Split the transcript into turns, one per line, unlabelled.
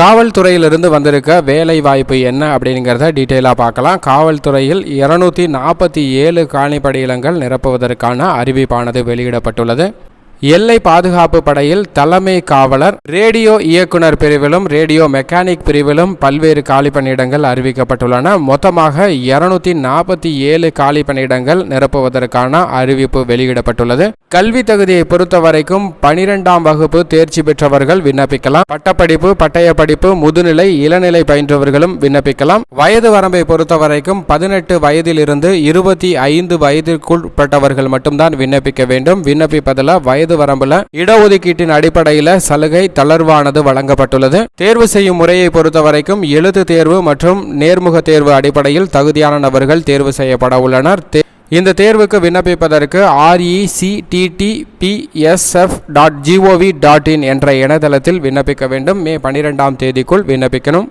காவல்துறையிலிருந்து வந்திருக்க வேலை வாய்ப்பு என்ன அப்படிங்கிறத டீட்டெயிலாக பார்க்கலாம். காவல்துறையில் இருநூற்றி நாற்பத்தி ஏழு காணிப்படையிலங்கள் நிரப்புவதற்கான அறிவிப்பானது வெளியிடப்பட்டுள்ளது. எல்லை பாதுகாப்பு படையில் தலைமை காவலர் ரேடியோ இயக்குனர் பிரிவிலும் ரேடியோ மெக்கானிக் பிரிவிலும் பல்வேறு காலி பணியிடங்கள் அறிவிக்கப்பட்டுள்ளன. மொத்தமாக இருநூத்தி நாற்பத்தி ஏழு காலி பணியிடங்கள் நிரப்புவதற்கான அறிவிப்பு வெளியிடப்பட்டுள்ளது. கல்வி தகுதியை பொறுத்த வரைக்கும் பனிரெண்டாம் வகுப்பு தேர்ச்சி பெற்றவர்கள் விண்ணப்பிக்கலாம். பட்டப்படிப்பு பட்டய படிப்பு முதுநிலை இளநிலை பயின்றவர்களும் விண்ணப்பிக்கலாம். வயது வரம்பை பொறுத்த வரைக்கும் பதினெட்டு வயதிலிருந்து இருபத்தி ஐந்து வயதிற்குட்பட்டவர்கள் மட்டும்தான் விண்ணப்பிக்க வேண்டும். விண்ணப்பிப்பதில் வயது வரம்புல இடஒதுக்கீட்டின் அடிப்படையில் சலுகை தளர்வானது வழங்கப்பட்டுள்ளது. தேர்வு செய்யும் முறையை பொறுத்த வரைக்கும் எழுத்து தேர்வு மற்றும் நேர்முக தேர்வு அடிப்படையில் தகுதியான நபர்கள் தேர்வு செய்யப்பட உள்ளனர். இந்த தேர்வுக்கு விண்ணப்பிப்பதற்கு RECTTBSF dot GOV dot in என்ற இணையதளத்தில் விண்ணப்பிக்க வேண்டும். மே பனிரெண்டாம் தேதிக்குள் விண்ணப்பிக்கணும்.